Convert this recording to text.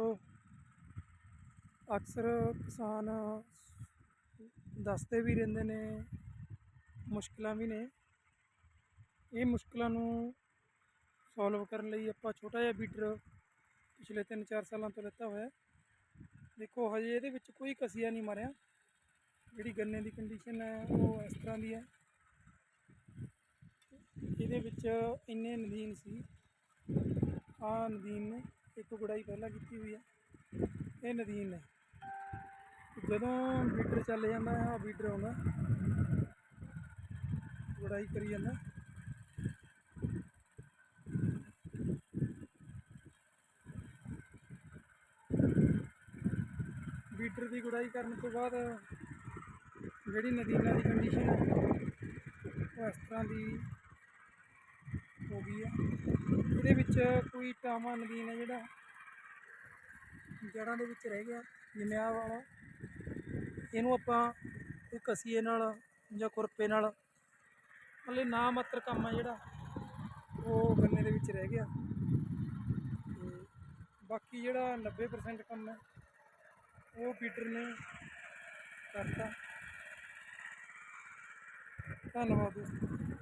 ਦੋਸਤੋ ਅਕਸਰ ਕਿਸਾਨ ਦੱਸਦੇ ਵੀ ਰਹਿੰਦੇ ਨੇ, ਮੁਸ਼ਕਿਲਾਂ ਵੀ ਨੇ। ਇਹ ਮੁਸ਼ਕਿਲਾਂ ਨੂੰ ਸੋਲਵ ਕਰਨ ਲਈ ਆਪਾਂ ਛੋਟਾ ਜਿਹਾ ਬੀਟਰ ਪਿਛਲੇ 3-4 ਸਾਲਾਂ ਤੋਂ ਲਿੱਤਾ ਹੋਇਆ। ਦੇਖੋ, ਹਜੇ ਇਹਦੇ ਵਿੱਚ ਕੋਈ ਕਸੀਆ ਨਹੀਂ ਮਾਰਿਆ। ਜਿਹੜੀ ਗੰਨੇ ਦੀ ਕੰਡੀਸ਼ਨ ਹੈ, ਉਹ ਇਸ ਤਰ੍ਹਾਂ ਦੀ ਹੈ। ਇਹਦੇ ਵਿੱਚ ਇੰਨੇ ਨਦੀਨ ਸੀ। ਆ ਨਦੀਨ ਨੇ। ਇੱਕ ਗੁੜਾਈ ਪਹਿਲਾਂ ਕੀਤੀ ਹੋਈ ਹੈ ਇਹ ਨਦੀਨ ਨੇ। ਜਦੋਂ ਬੀਟਰ ਚੱਲ ਜਾਂਦਾ ਆ ਬੀਟਰ ਆਉਂਦਾ। ਗੁੜਾਈ ਕਰੀ ਜਾਂਦਾ। ਬੀਟਰ ਦੀ ਗੁੜਾਈ ਕਰਨ ਤੋਂ ਬਾਅਦ ਜਿਹੜੀ ਨਦੀਨਾਂ ਦੀ ਕੰਡੀਸ਼ਨ ਹੈ ਉਹ ਇਸ ਤਰ੍ਹਾਂ ਦੀ ਹੋ ਗਈ ਹੈ ਇਹਦੇ ਵਿੱਚ ਕੋਈ ਟਾਮਾ ਨਦੀਨ ਹੈ ਜਿਹੜਾ ਜੜ੍ਹਾਂ ਦੇ ਵਿੱਚ ਰਹਿ ਗਿਆ, ਨਿਮਿਆ ਵਾਲਾ। ਇਹਨੂੰ ਆਪਾਂ ਕੋਈ ਕਸੀਏ ਨਾਲ ਜਾਂ ਖੁਰਪੇ ਨਾਲ, ਮਤਲਬ ਨਾ ਮਾਤਰ ਕੰਮ ਹੈ ਜਿਹੜਾ, ਉਹ ਗੰਨੇ ਦੇ ਵਿੱਚ ਰਹਿ ਗਿਆ। ਤੇ ਬਾਕੀ ਜਿਹੜਾ 90% ਕੰਮ ਹੈ ਉਹ ਪੀਟਰ ਨੇ ਕਰਤਾ। ਧੰਨਵਾਦ ਦੋਸਤੋ।